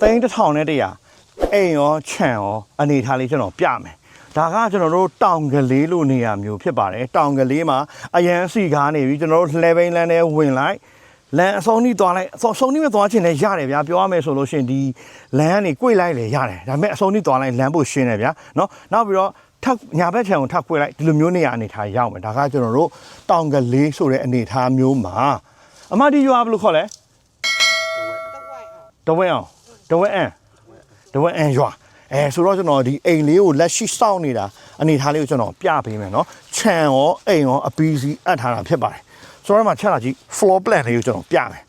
သိန်းတစ်ထောင်နဲ့တရာအိမ်ရောခြံရောအနေထားလေးကျွန်တော်ပြမယ်ဒါကကျွန်တော်တို့တောင်ကလေးလိုနေရာမျိုးဖြစ်ပါတယ်တောင်ကလေးမှာအရန်စီကားနေပြီကျွန်တော်တို့လှဲဘိန်းလန်းထဲဝင်လိုက်လမ်းအဆုံးနီးသွားလိုက်အဆုံးဆုံးနီးမသွားချင်လည်းရတယ်ဗျာပြောရမယ်ဆိုလို့ရှိရင်ဒီလမ်းကနေ꿰လိုက်လေရတယ်ဒါပေမဲ့အဆုံးနီးသွားလိုက်လမ်းဖို့ရှင်းတယ်ဗျာเนาะနောက်ပြီးတော့ထပ်ညာဘက်ခြံကိုထပ်꿰လိုက်ဒီလိုမျိုးနေရာအနေထားရောက်မယ်ဒါကကျွန်တော်တို့တောင်ကလေးဆိုတဲ့အနေထားမျိုးမှာအမဒီရွာဘယ်လိုခေါ်လဲ တဝဲအောင်တဝဲအ တဝက်အန်တဝက်အန်ရွာအဲဆိုတော့ကျွန်တော်ဒီအိမ်လေးကိုလက်ရှိစောင့်နေတာအနေထားလေးကိုကျွန်တော်ပြပေးမယ်နော်ခြံရောအိမ်ရောအပီစီအပ်ထားတာဖြစ်ပါတယ်ဆိုတော့မှချက်လာကြည့် floor plan လေးကိုကျွန်တော်ပြမယ်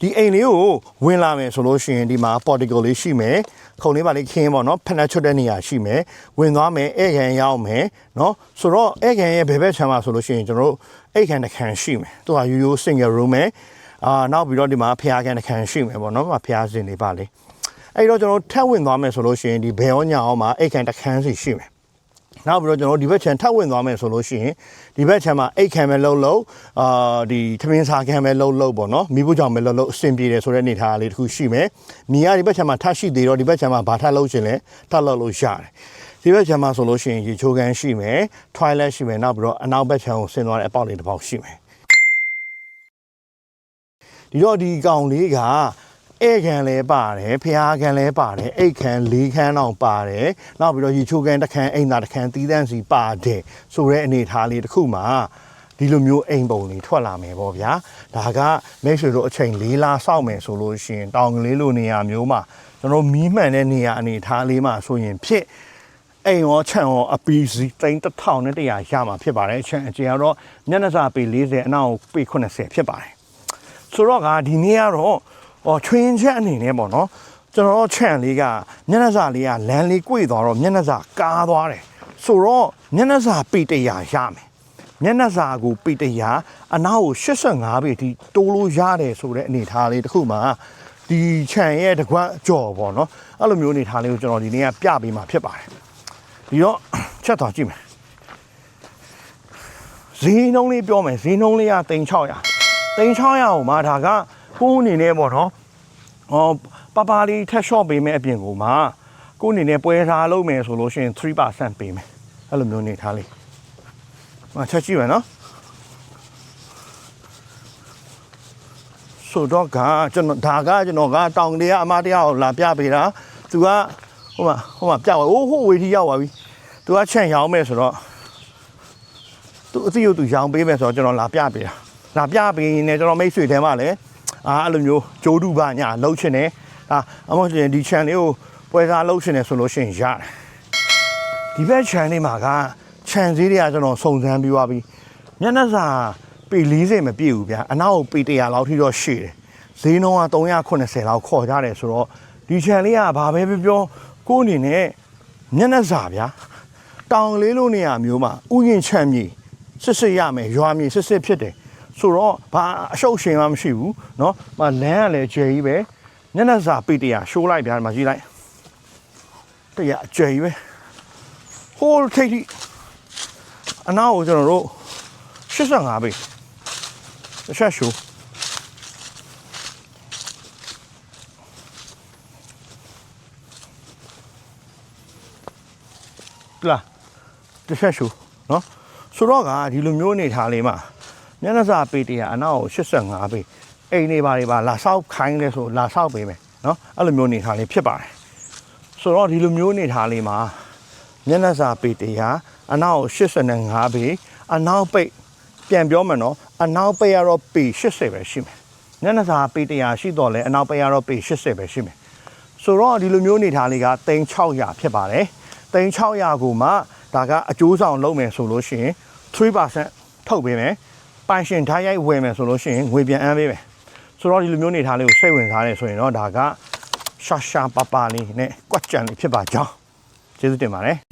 ဒီအိမ်လေးကိုဝင်လာမယ်ဆိုလို့ရှိရင်ဒီမှာ portico လေးရှိမယ်ခုံလေးပါလေးခင်းပေါ့နော်ဖနက်ချွတ်တဲ့နေရာရှိမယ်ဝင်သွားမယ်ဧကန်ရောက်မယ်နော်ဆိုတော့ဧကန်ရဲ့ဘယ်ဘက်ခြမ်းမှာဆိုလို့ရှိရင်ကျွန်တော်တို့ဧကန်တစ်ခန်းရှိမယ်သူကရိုးရိုး single room ပဲအာနောက်ပြီးတော့ဒီမှာဖျားကန်တစ်ခန်းရှိမယ်ပေါ့နော်ဖျားစင်တွေပါလေး အဲ့တော့ကျွန်တော်ထပ်ဝင်သွားမယ်ဆိုလို့ရှိရင်ဒီဘယ်ရောညာအောင်မှာဧကန်တစ်ခန်းစီရှိမယ်နောက်ပြီးတော့ကျွန်တော်ဒီဘက်ခြံထပ်ဝင်သွားမယ်ဆိုလို့ရှိရင်ဒီဘက်ခြံမှာအိတ်ခံပဲလှုပ်လှုပ်အာဒီသမင်းစာခံပဲလှုပ်လှုပ်ပေါ့နော်မိဖို့ကြောင့်ပဲလှုပ်လှုပ်အဆင်ပြေတယ်ဆိုတဲ့အနေထားလေးတစ်ခုရှိမယ်မြေကဒီဘက်ခြံမှာထပ်ရှိသေးတော့ဒီဘက်ခြံမှာဘာထပ်လှုပ်ရှင်လဲထပ်လှုပ်လို့ရတယ်ဒီဘက်ခြံမှာဆိုလို့ရှိရင်ရေချိုးကန်ရှိမယ် toilet ရှိမယ်နောက်ပြီးတော့အနောက်ဘက်ခြံကိုဆင်းသွားတဲ့အပေါက်လေးတစ်ပေါက်ရှိမယ်ဒီတော့ဒီကောင်လေးက ဧကန်လဲပါတယ်ဖျားကန်လဲပါတယ်အိတ်ခံ၄ခန်းတော့ပါတယ်နောက်ပြီးတော့ရေချိုးကန်တစ်ခန်းအိမ်သာတစ်ခန်းသီးသန့်စီပါတယ်ဆိုတဲ့အနေထားလေးတစ်ခုမှာဒီလိုမျိုးအိမ်ပုံလေးထွက်လာမယ်ပေါ့ဗျာဒါကမိတ်ဆွေတို့အချိန်၄လစောင့်မယ်ဆိုလို့ရှိရင်တောင်ကလေးလိုနေရာမျိုးမှာကျွန်တော်မီးမှန်တဲ့နေရာအနေထားလေးမှာဆိုရင်ဖြစ်အိမ်ရောခြံရောအပီစီတိန်တစ်ထောင်နဲ့တရာရမှာဖြစ်ပါတယ်ခြံအကျယ်ကတော့မျက်နှာစာပေ40အနောက်ပေ80ဖြစ်ပါတယ်ဆိုတော့ကဒီနေ့ကတော့ ဟောချွင်းချက်အနေနဲ့ပေါ့နော်ကျွန်တော်တို့ခြံလေးကမျက်နှာစာလေးကလမ်းလေး꿰သွားတော့မျက်နှာစာကားသွားတယ်ဆိုတော့မျက်နှာစာပေတရာရမယ်မျက်နှာစာကိုပေတရာအနောက်ကို85ပေထိတိုးလို့ရတယ်ဆိုတဲ့အနေထားလေးတစ်ခုမှာဒီခြံရဲ့တကွက်ကြော်ပေါ့နော်အဲ့လိုမျိုးအနေထားလေးကိုကျွန်တော်ဒီနေ့ကပြပေးမှာဖြစ်ပါတယ်ဒီတော့ချက်သွားကြည့်မယ်ဈေးနှုန်းလေးပြောမယ်ဈေးနှုန်းလေးက3600 3600ကိုမှဒါက ကိုယ်အနေနဲ့ပေါ့နော်ဟောပပလေးထက် short ပေးမယ်အပြင်ကိုမှကိုယ်အနေနဲ့ပွဲစားလုပ်မယ်ဆိုလို့ရှိရင်3%ပေးမယ်အဲ့လိုမျိုးနေထားလေးမချက်ကြည့်မယ်နော်ဆိုတော့ကကျွန်တော်ဒါကကျွန်တော်ကတောင်တရအမတရားကိုလာပြပေးတာသူကဟိုမှာဟိုမှာပြသွားအိုးဟိုဝေတီရောက်သွားပြီသူကချန့်ရောင်းမယ်ဆိုတော့သူအစီကိုသူရောင်းပေးမယ်ဆိုတော့ကျွန်တော်လာပြပေးတာလာပြပေးရင်လည်းကျွန်တော်မိတ်ဆွေထဲမှာလည်း အာအဲ့လိုမျိုးဂျိုးတူပါညာလှုပ်ချင်တယ်ဒါအမဟုတ်ရင်ဒီ channel လေးကိုပွဲစားလှုပ်ချင်တယ်ဆိုလို့ရှိရင်ရတယ်ဒီဘက် channel လေးမှာက channel ဈေးတွေကကျွန်တော်စုံစမ်းပြီးသွားပြီမျက်နှာစာပေ40မပြည့်ဘူးဗျာအနောက်ကိုပေ100လောက်ထိတော့ရှည်တယ်ဈေးနှုန်းက380လောက်ခေါ်ကြတယ်ဆိုတော့ဒီ channel လေးကဘာပဲပြောပြောကိုယ့်အနေနဲ့မျက်နှာစာဗျာတောင်လေးလိုနေရာမျိုးမှာဥယျင်ချမ်းမြေစစ်စစ်ရမယ်ရွာမြေစစ်စစ်ဖြစ်တယ် ဆိုတော့ဘာအရှုပ်ရှင်မှမရှိဘူးเนาะမလမ်းကလည်းကျယ်ကြီးပဲမျက်နှာစာပေ100ရှိုးလိုက်ဗျာဒီမှာကြည့်လိုက်100အကျယ်ကြီးပဲဟိုးထိတ်ထိအနောက်ကိုကျွန်တော်တို့85ပဲတစ်ချက်ရှိုး ပလာတစ်ချက်ရှူနော်ဆိုတော့ကဒီလိုမျိုးအနေထားလေးမှာ မျက်နှာစာပေတရာအနောက်ကို85ပေအိမ်နေပါတွေပါလာဆောက်ခိုင်းလဲဆိုလာဆောက်ပေးမယ်နော်အဲ့လိုမျိုးအနေထားလေးဖြစ်ပါတယ်ဆိုတော့ဒီလိုမျိုးအနေထားလေးမှာမျက်နှာစာပေတရာအနောက်ကို85ပေအနောက်ပိတ်ပြန်ပြောမယ်နော်အနောက်ပိတ်ကတော့ပေ80ပဲရှိမယ်မျက်နှာစာပေတရာရှိတော့လဲအနောက်ပိတ်ကတော့ပေ80ပဲရှိမယ်ဆိုတော့ဒီလိုမျိုးအနေထားလေးက3600ဖြစ်ပါတယ်3600ကိုမှဒါကအကျိုးဆောင်လုပ်မယ်ဆိုလို့ရှိရင်3%ထုတ်ပေးမယ် ပိုင်ရှင်ဓာတ်ရိုက်ဝယ်မယ်ဆိုလို့ရှိရင်ငွေပြန်အမ်းပေးမယ်ဆိုတော့ဒီလိုမျိုးအနေထားလေးကိုစိတ်ဝင်စားတယ်ဆိုရင်တော့ဒါကရှာရှာပပလေးနဲ့ကွက်ကြံလေးဖြစ်ပါကြောင်းကျေးဇူးတင်ပါတယ်